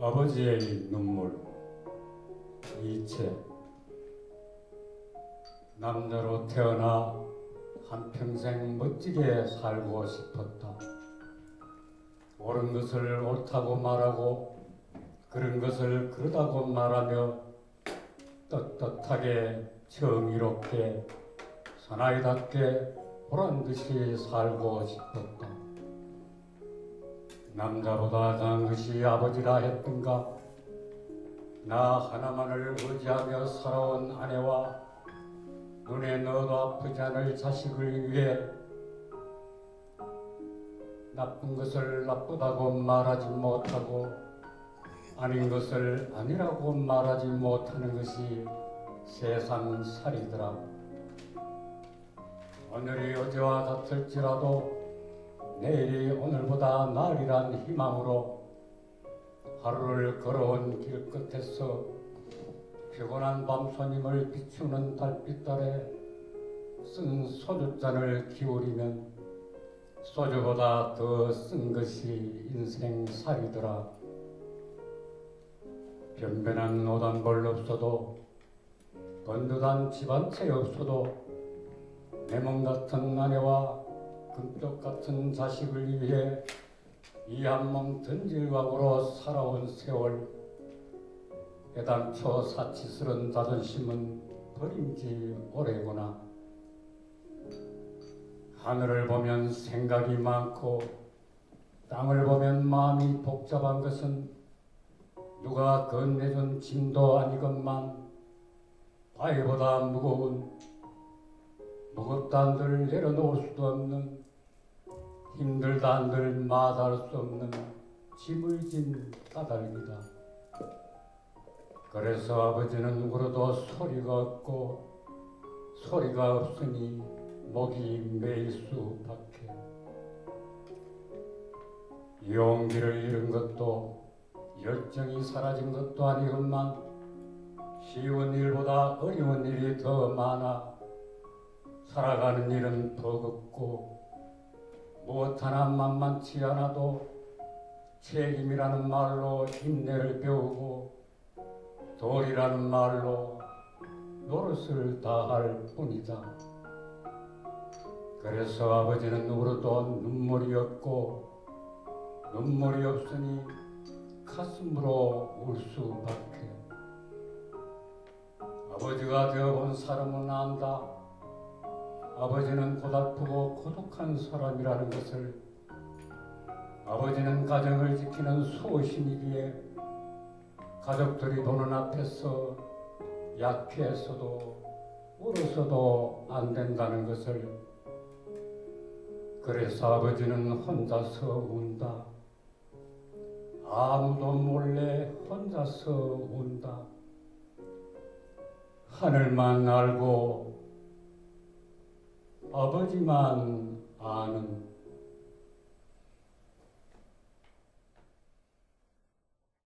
아버지의 눈물 이체 남자로 태어나 한평생 멋지게 살고 싶었다. 옳은 것을 옳다고 말하고 그런 것을 그러다고 말하며 떳떳하게 정의롭게 사나이답게 보란 듯이 살고 싶었다. 남자보다 나은 것이 아버지라 했던가 나 하나만을 의지하며 살아온 아내와 눈에 넣어도 아프지 않을 자식을 위해 나쁜 것을 나쁘다고 말하지 못하고 아닌 것을 아니라고 말하지 못하는 것이 세상 살이더라. 오늘이 어제와 같을지라도 내일이 오늘보다 나으리란 희망으로 하루를 걸어온 길 끝에서 피곤한 밤손님을 비추는 달빛 아래 쓴 소주잔을 기울이면 소주보다 더 쓴 것이 인생 살이더라. 변변한 옷한벌 없어도 번듯한 집한채 없어도 내 몸 같은 아내와 금쪽 같은 자식을 위해 이 한몸 던질각으로 살아온 세월. 애당초 사치스런 자존심은 버린 지 오래구나. 하늘을 보면 생각이 많고 땅을 보면 마음이 복잡한 것은 누가 건네준 짐도 아니건만 바위보다 무거운 무겁다 한들 내려놓을 수도 없는 힘들다 한들 마다할 수 없는 짐을 진 까닭이다. 그래서 아버지는 울어도 소리가 없고 소리가 없으니 목이 메일 수밖에. 용기를 잃은 것도 열정이 사라진 것도 아니건만 쉬운 일보다 어려운 일이 더 많아 살아가는 일은 버겁고 무엇 하나 만만치 않아도 책임이라는 말로 인내를 배우고 도리라는 말로 노릇을 다할 뿐이다. 그래서 아버지는 울어도 눈물이 없고 눈물이 없으니 가슴으로 울 수밖에. 아버지가 되어본 사람은 안다. 아버지는 고달프고 고독한 사람이라는 것을 아버지는 가정을 지키는 수호신이기에 가족들이 보는 앞에서 약해서도 울어서도 안 된다는 것을 그래서 아버지는 혼자서 운다. 아무도 몰래 혼자서 운다. 하늘만 알고 아버지만 아는